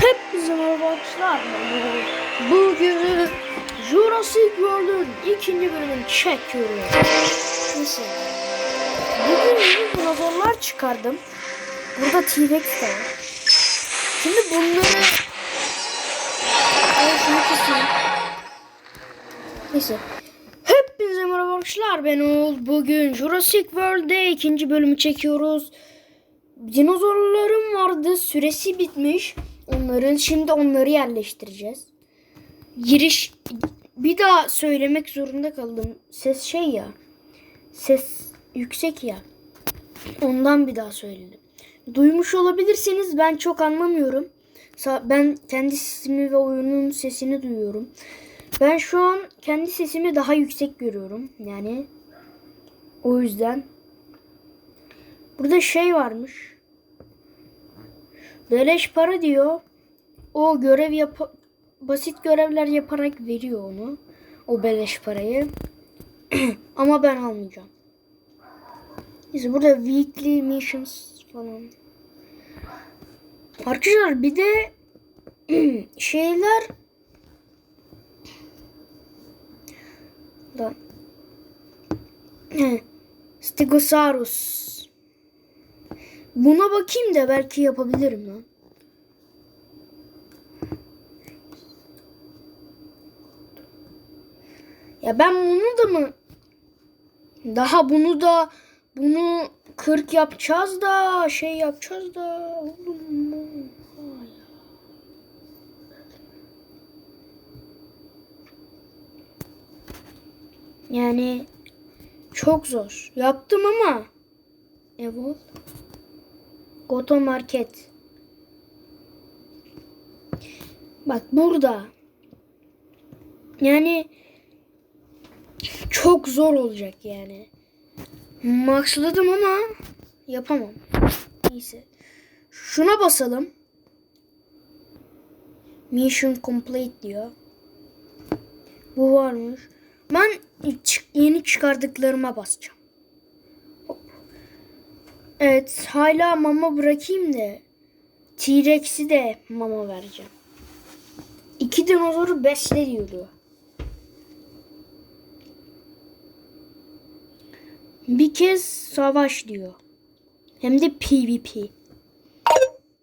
Hepinize merhaba arkadaşlar. Bugün Jurassic World'un ikinci bölümünü çekiyoruz. Neyse. Bugün yeni dinozorlar çıkardım. Burada T-Rex var. Şimdi bunları... Ay, şunu keseyim. Neyse. Hepinize merhaba arkadaşlar. Ben Oğul. Bugün Jurassic World'de ikinci bölümü çekiyoruz. Dinozorlarım vardı. Süresi bitmiş. Onların şimdi onları yerleştireceğiz. Giriş bir daha söylemek zorunda kaldım. Ses şey ya. Ses yüksek ya. Ondan bir daha söyledim. Duymuş olabilirsiniz. Ben çok anlamıyorum. Ben kendi sesimi ve oyunun sesini duyuyorum. Ben şu an kendi sesimi daha yüksek görüyorum. Yani o yüzden Burada şey varmış. Beleş para diyor. O görev yap basit görevler yaparak veriyor onu. O beleş parayı. Ama ben almayacağım. Neyse burada weekly missions falan. Arkadaşlar bir de şeyler da Stegosaurus Buna bakayım da belki yapabilirim lan. Ya ben bunu da mı daha bunu da bunu 40 yapacağız da şey yapacağız da oğlum. Yani çok zor. Yaptım ama Evolve Goto Market. Bak burada. Yani çok zor olacak yani. Maxladım ama yapamam. Neyse. Şuna basalım. Mission complete diyor. Bu varmış. Ben yeni çıkardıklarıma basacağım. Evet hala mama bırakayım da T-Rex'i de mama vereceğim. İki dinozoru besle diyordu. Bir kez savaş diyor. Hem de PvP.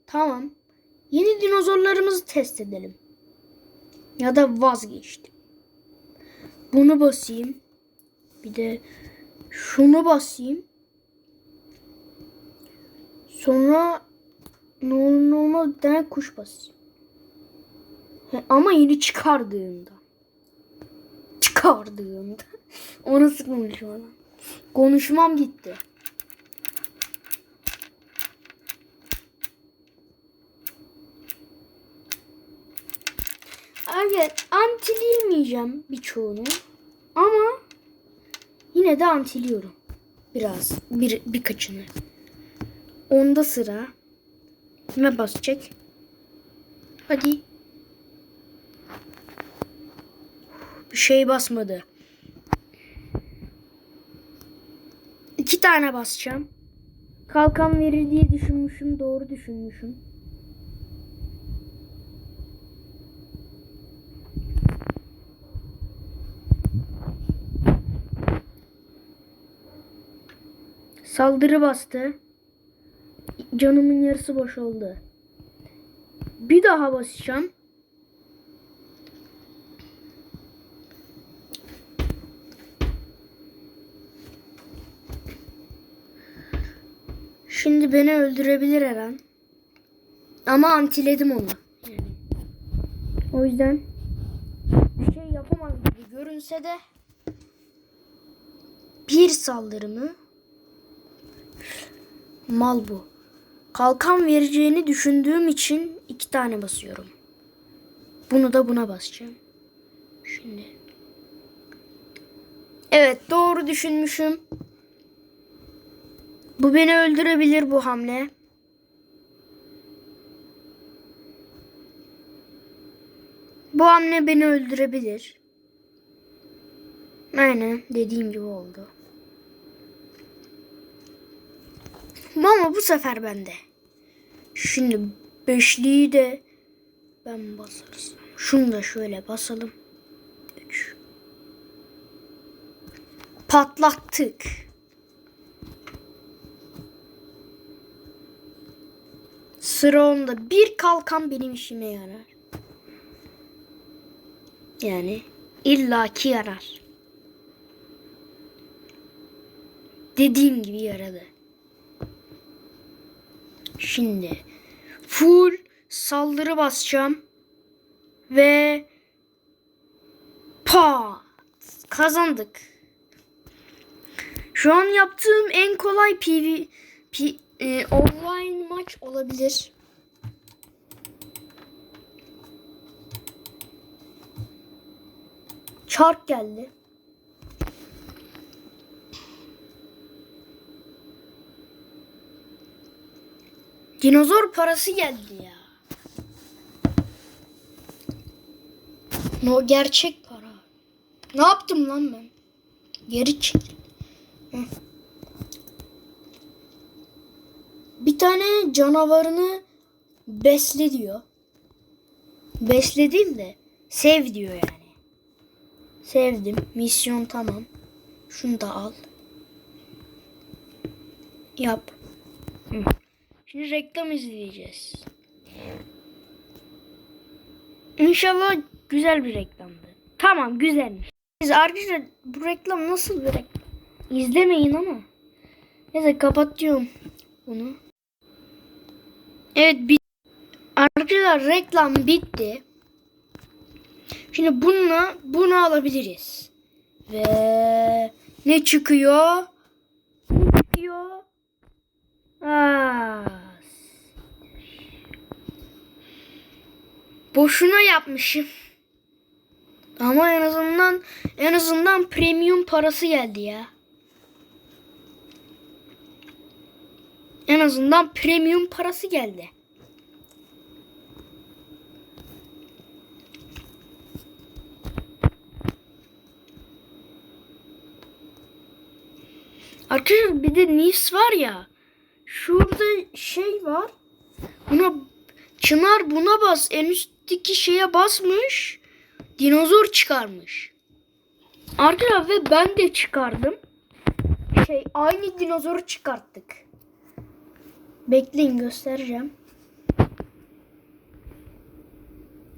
Tamam. Yeni dinozorlarımızı test edelim. Ya da vazgeçtim. Bunu basayım. Bir de şunu basayım. Sonra olmaz bir tane kuş basayım. He, ama yeni çıkardığında. Çıkardığında. o nasıl konuşma lan? Konuşmam gitti. Evet antileyemeyeceğim birçoğunu. Ama yine de antiliyorum. Biraz. Bir, birkaçını. Onda sıra. Kime basacak? Hadi. Bir şey basmadı. İki tane basacağım. Kalkan verir diye düşünmüşüm. Doğru düşünmüşüm. Saldırı bastı. Canımın yarısı boş oldu. Bir daha basacağım. Şimdi beni öldürebilir her an. Ama antiledim onu. Yani. O yüzden bir şey yapamaz gibi görünse de bir saldırımı mal bu. Kalkan vereceğini düşündüğüm için iki tane basıyorum. Bunu da buna basacağım. Şimdi. Evet doğru düşünmüşüm. Bu beni öldürebilir bu hamle. Bu hamle beni öldürebilir. Aynen dediğim gibi oldu. Ama bu sefer bende. Şimdi beşliği de Ben basarız. Şunu da şöyle basalım. 3. Patlattık. Sıra onda bir kalkan benim işime yarar. Yani illaki yarar. Dediğim gibi yaradı. Şimdi full saldırı basacağım ve pa kazandık. Şu an yaptığım en kolay PV P, e, online maç olabilir. Çark geldi. Dinozor parası geldi ya. No gerçek para. Ne yaptım lan ben? Geri çek. Bir tane canavarını besle diyor. Besle de sev diyor yani. Sevdim. Misyon tamam. Şunu da al. Yap. Hı. Şimdi reklam izleyeceğiz. İnşallah güzel bir reklamdı. Tamam güzelmiş. Biz arkadaşlar bu reklam nasıl bir reklam? İzlemeyin ama. Neyse kapatıyorum bunu. Evet bit Arkadaşlar reklam bitti. Şimdi bununla bunu alabiliriz. Ve ne çıkıyor? Ne çıkıyor? Aa, boşuna yapmışım. Ama en azından en azından premium parası geldi ya. En azından premium parası geldi. Arkadaşlar bir de Nifs var ya. Şurada şey var. Buna Çınar buna bas. En üstteki şeye basmış. Dinozor çıkarmış. Arkadaşlar ve ben de çıkardım. Şey aynı dinozoru çıkarttık. Bekleyin göstereceğim.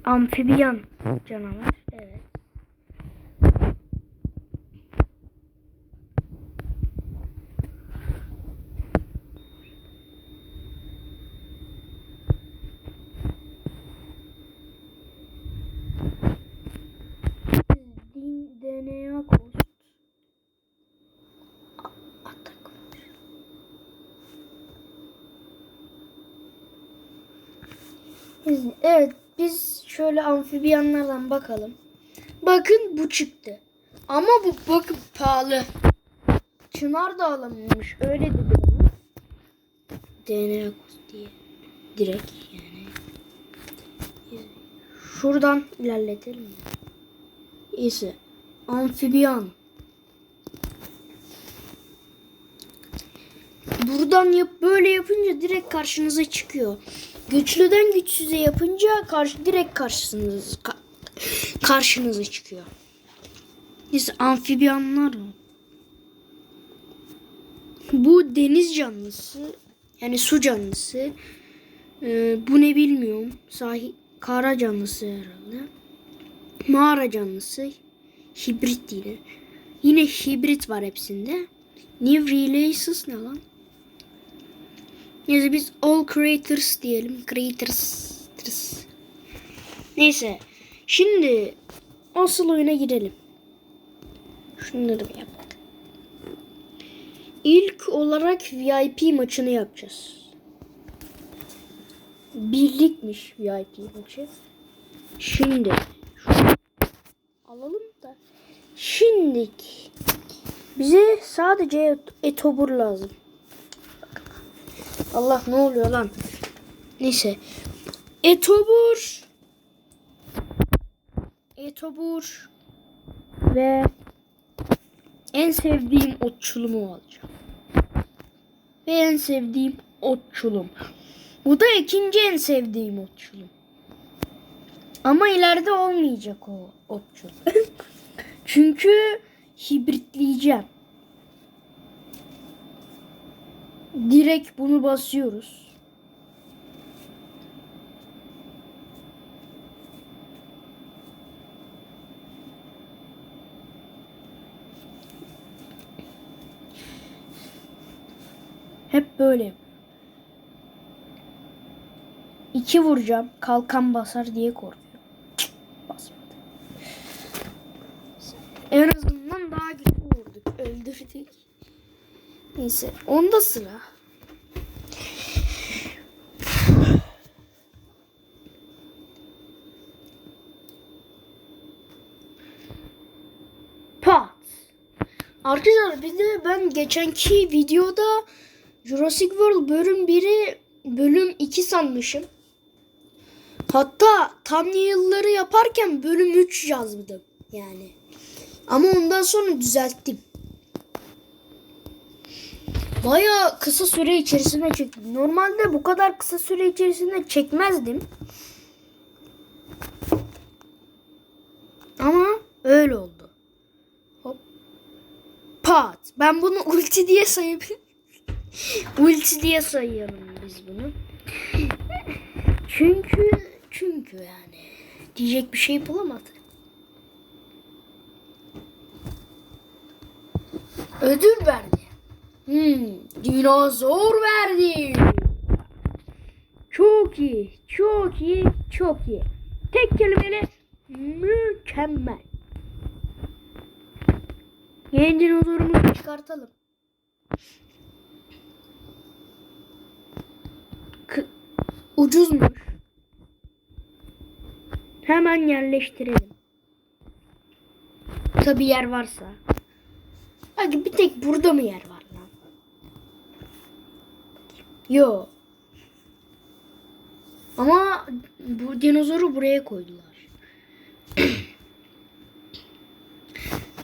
Amfibiyan canavar. Evet. Din DNA kost. A- Atak var. Biz- Evet biz şöyle amfibiyanlardan bakalım. Bakın bu çıktı. Ama bu bakın pahalı. Çınar da alınmış. Öyle dedi bana. DNA diye. Direkt yani. Şuradan ilerletelim ise amfibiyan. Buradan yap böyle yapınca direkt karşınıza çıkıyor. Güçlüden güçsüze yapınca karşı direkt karşınıza ka- karşınıza çıkıyor. Neyse amfibiyanlar mı? Bu deniz canlısı yani su canlısı. Ee, bu ne bilmiyorum. Sahi kara canlısı herhalde. Mağara canlısı. Hibrit değil. Yine hibrit var hepsinde. New Releases ne lan? Neyse biz all creators diyelim. Creators. Neyse. Şimdi asıl oyuna girelim. Şunları bir yaptık. İlk olarak VIP maçını yapacağız. Birlikmiş VIP maçı. Şimdi alalım da. Şimdik bize sadece et- etobur lazım. Allah ne oluyor lan? Neyse. Etobur. Etobur. Ve en sevdiğim otçulumu alacağım. Ve en sevdiğim otçulum. Bu da ikinci en sevdiğim otçulum. Ama ileride olmayacak o okçu. Çünkü hibritleyeceğim. Direkt bunu basıyoruz. Hep böyle. İki vuracağım. Kalkan basar diye korkuyorum. Basmadı. En azından daha güçlü vurduk. Öldürdük. Neyse. Onda sıra. Pat. Arkadaşlar bir de ben geçenki videoda Jurassic World bölüm 1'i bölüm 2 sanmışım. Hatta tam yılları yaparken bölüm 3 yazdım yani. Ama ondan sonra düzelttim. Baya kısa süre içerisinde çektim. Normalde bu kadar kısa süre içerisinde çekmezdim. Ama öyle oldu. Hop. Pat. Ben bunu ulti diye sayabilirim. ulti diye sayalım biz bunu. Çünkü çünkü yani diyecek bir şey bulamadı. Ödül verdi. Hmm, dinozor verdi. Çok iyi, çok iyi, çok iyi. Tek kelimeyle mükemmel. Yeni dinozorumuzu çıkartalım. K- ucuzmuş. Hemen yerleştirelim. Tabi yer varsa. Hadi bir tek burada mı yer var? Yo. Ama bu dinozoru buraya koydular.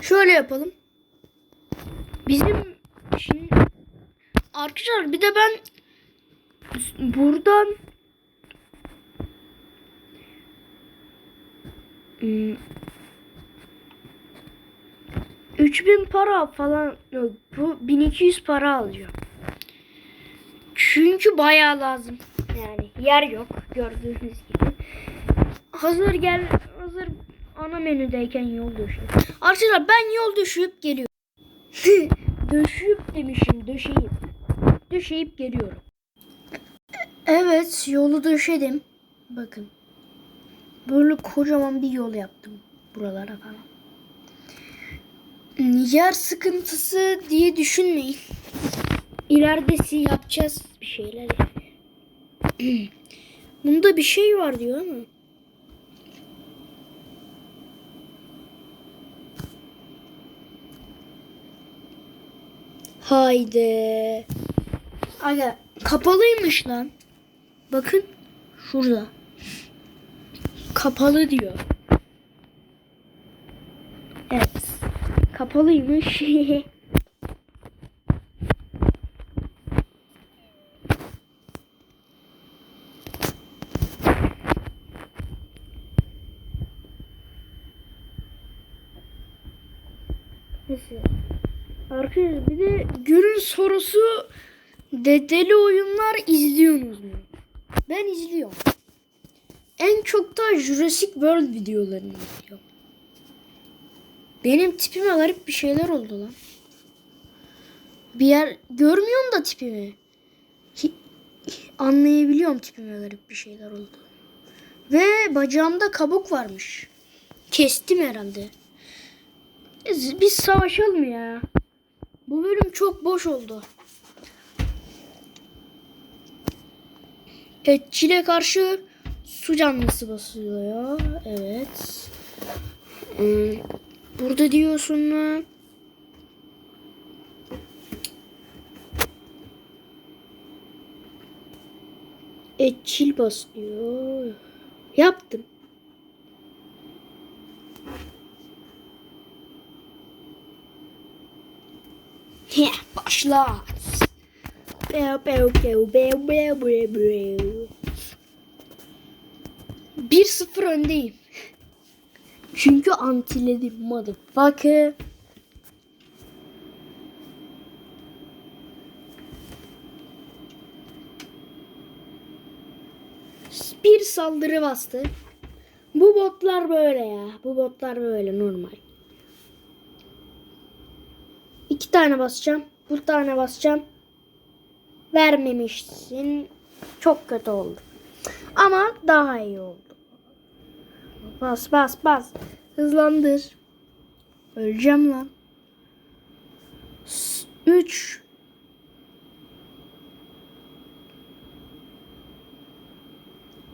Şöyle yapalım. Bizim şimdi arkadaşlar bir de ben buradan Hmm. 3000 para falan yok. Bu 1200 para alacağım. Çünkü bayağı lazım. Yani yer yok gördüğünüz gibi. Hazır gel hazır ana menüdeyken yol düşüyor. Arkadaşlar ben yol düşüp geliyorum. Döşüyüp demişim döşeyip. Döşeyip geliyorum. Evet yolu döşedim. Bakın. Böyle kocaman bir yol yaptım buralara falan. Yer sıkıntısı diye düşünmeyin. İleride yapacağız bir şeyler. Bunda bir şey var diyor ama. Haydi. Aga kapalıymış lan. Bakın şurada. Kapalı diyor. Evet. Kapalıymış. Neyse. Arkadaşlar bir de günün sorusu dedeli oyunlar izliyorsunuz mu? Ben izliyorum. En çok da Jurassic World videolarını izliyorum. Benim tipime garip bir şeyler oldu lan. Bir yer görmüyorum da tipimi. Hi- anlayabiliyorum tipime garip bir şeyler oldu. Ve bacağımda kabuk varmış. Kestim herhalde. Biz, savaşalım ya. Bu bölüm çok boş oldu. Etçile karşı su canlısı basılıyor. Evet. Hmm, Burada diyorsun mu? Etçil basıyor. Yaptım. Heh, başla. Beo beo beo beo beo beo beo. 1-0 öndeyim. Çünkü antiledim motherfucker. Bir saldırı bastı. Bu botlar böyle ya. Bu botlar böyle normal. İki tane basacağım. Bir tane basacağım. Vermemişsin. Çok kötü oldu. Ama daha iyi oldu. Bas bas bas. Hızlandır. Öleceğim lan. 3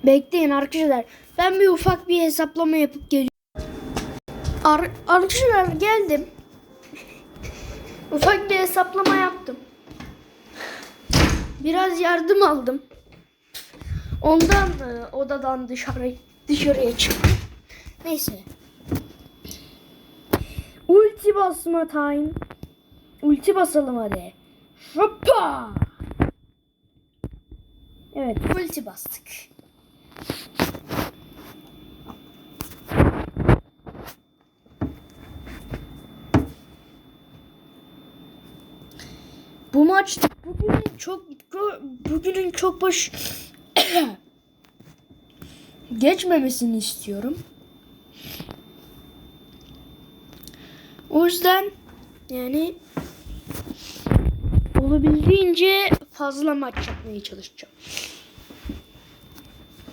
Bekleyin arkadaşlar. Ben bir ufak bir hesaplama yapıp geliyorum. Ar arkadaşlar geldim. Ufak bir hesaplama yaptım. Biraz yardım aldım. Ondan e, odadan dışarı dışarıya çıktım. Neyse. Ulti basma time. Ulti basalım hadi. Hoppa. Evet ulti bastık. Bu maç bugünün çok bugünün çok baş geçmemesini istiyorum. O yüzden yani olabildiğince fazla maç yapmaya çalışacağım.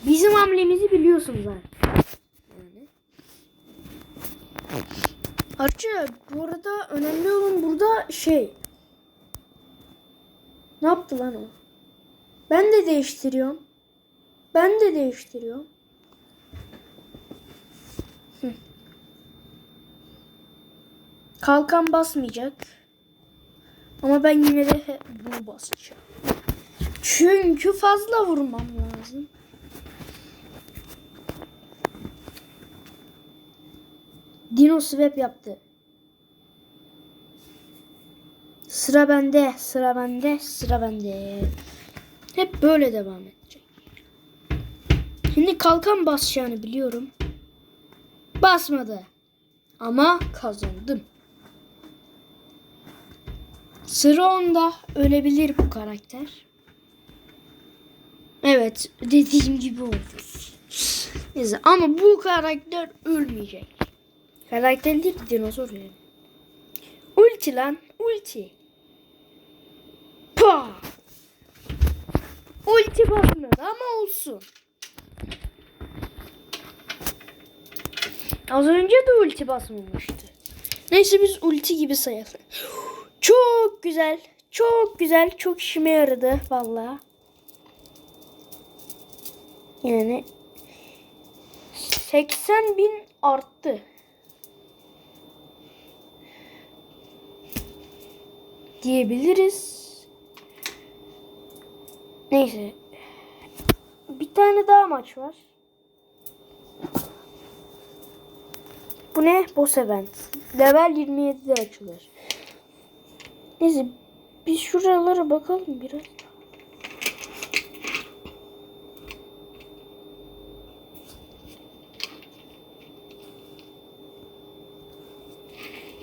Bizim hamlemizi biliyorsunuz zaten. Yani. Arkadaşlar bu arada önemli olan burada şey. Ne yaptı lan o? Ben de değiştiriyorum. Ben de değiştiriyorum. Kalkan basmayacak. Ama ben yine de bunu basacağım. Çünkü fazla vurmam lazım. Dino swap yaptı. Sıra bende, sıra bende, sıra bende. Hep böyle devam edecek. Şimdi kalkan basacağını biliyorum. Basmadı. Ama kazandım. Sıra onda ölebilir bu karakter. Evet dediğim gibi oldu. Neyse ama bu karakter ölmeyecek. Karakter değil dinozor yani. Ulti lan ulti. Pa. Ulti basmadı ama olsun. Az önce de ulti basmamıştı. Neyse biz ulti gibi sayalım. Çok güzel. Çok güzel. Çok işime yaradı vallahi. Yani 80 bin arttı. Diyebiliriz. Neyse. Bir tane daha maç var. Bu ne? Boss event. Level 27'de açılır. Neyse biz şuralara bakalım biraz.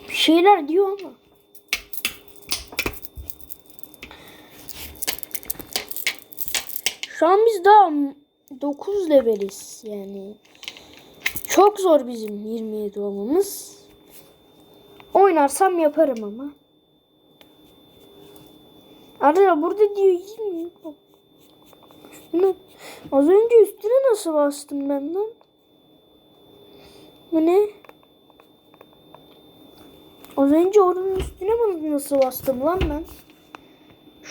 Bir şeyler diyor ama. Şu an biz daha 9 leveliz yani. Çok zor bizim 27 olmamız. Oynarsam yaparım ama. Arada burada diyor 20. Üstüne, az önce üstüne nasıl bastım ben lan? Bu ne? Az önce oranın üstüne nasıl bastım lan ben?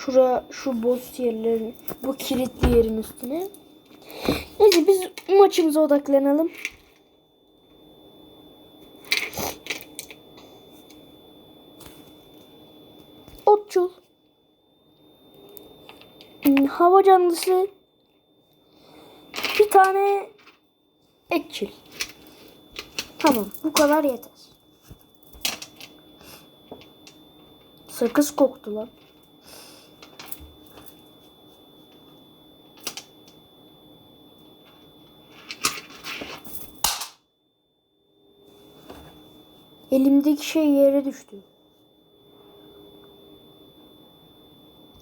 Şura şu boss yerlerin bu kilitli yerin üstüne. Neyse biz maçımıza odaklanalım. Otçul. Hmm, Hava canlısı. Bir tane etçil. Tamam bu kadar yeter. Sakız koktu lan. Elimdeki şey yere düştü.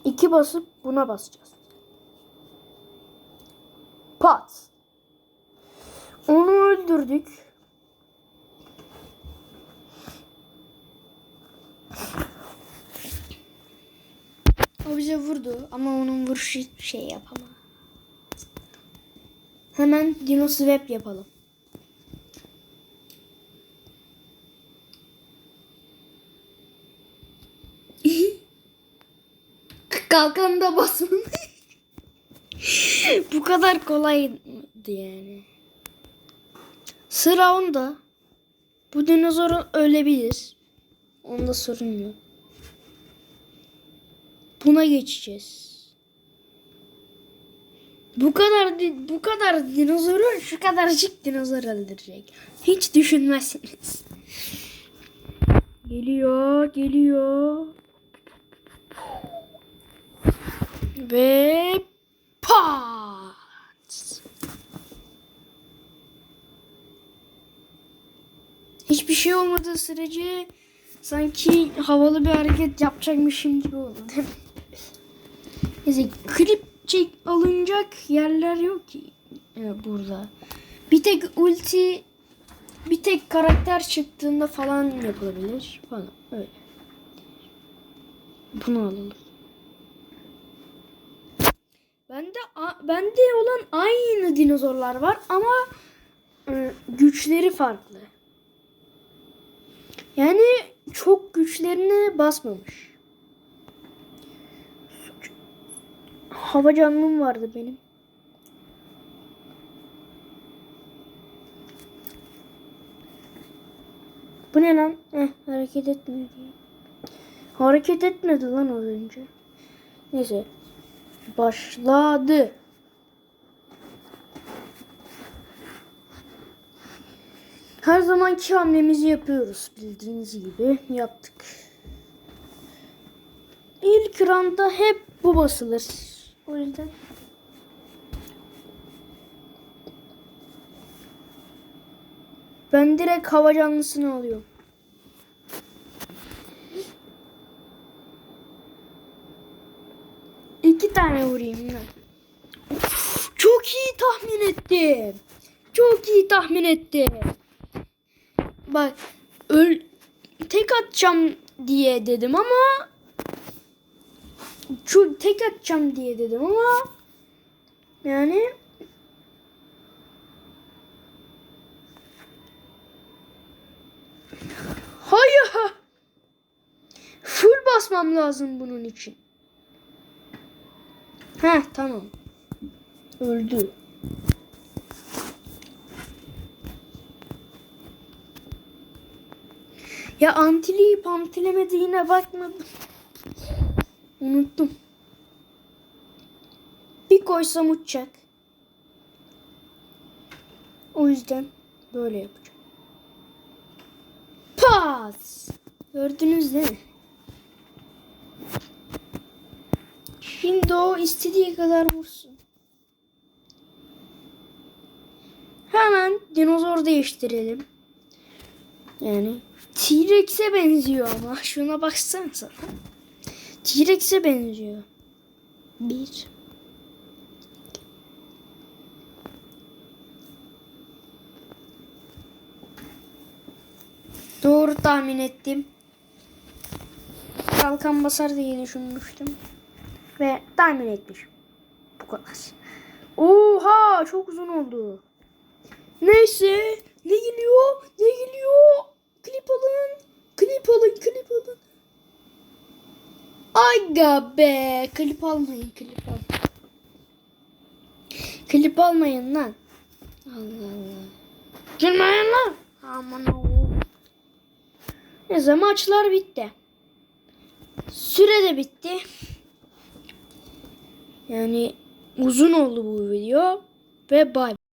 İki basıp buna basacağız. Pat. Onu öldürdük. O bize vurdu ama onun vuruşu şey yapamaz. Hemen Dino Swap yapalım. Kalkanı da basmadı. Bu kadar kolaydı yani. Sıra onda. Bu dinozor ölebilir. Onda sorun yok. Buna geçeceğiz. Bu kadar bu kadar dinozoru şu kadarcık dinozor öldürecek. Hiç düşünmezsiniz. Geliyor, geliyor. Ve pat. Hiçbir şey olmadığı sürece sanki havalı bir hareket yapacakmışım gibi oldu değil mi? Neyse klip çek alınacak yerler yok ki e, burada. Bir tek ulti bir tek karakter çıktığında falan yapılabilir falan öyle. Bunu alalım. Bende bende olan aynı dinozorlar var ama e, güçleri farklı. Yani çok güçlerine basmamış. Hava canlım vardı benim. Bu ne lan? Eh hareket etmiyor diye. Hareket etmedi lan az önce. Neyse. Başladı. Her zamanki hamlemizi yapıyoruz. Bildiğiniz gibi yaptık. İlk randa hep bu basılır. O yüzden. Ben direkt hava canlısını alıyorum. Tane vurayım Çok iyi tahmin ettim. Çok iyi tahmin ettim. Bak öl tek atacağım diye dedim ama çok tek atacağım diye dedim ama yani Hayır. Full basmam lazım bunun için. Heh tamam. Öldü. Ya antileyip antilemediğine bakmadım. Unuttum. Bir koysam uçacak. O yüzden böyle yapacağım. Pas. Gördünüz değil mi? Şimdi o istediği kadar vursun. Hemen dinozor değiştirelim. Yani T-Rex'e benziyor ama. Şuna baksanıza. T-Rex'e benziyor. Bir. Doğru tahmin ettim. Kalkan basar diye düşünmüştüm. Ve tahmin etmişim. Bu kadar. Oha çok uzun oldu. Neyse. Ne geliyor? Ne geliyor? Klip alın. Klip alın. Klip alın. Aga be. Klip almayın. Klip almayın. Klip almayın lan. Allah Allah. Gülmeyin lan. Aman Allah'ım. Neyse maçlar bitti. Süre de bitti. Yani uzun oldu bu video. Ve bay.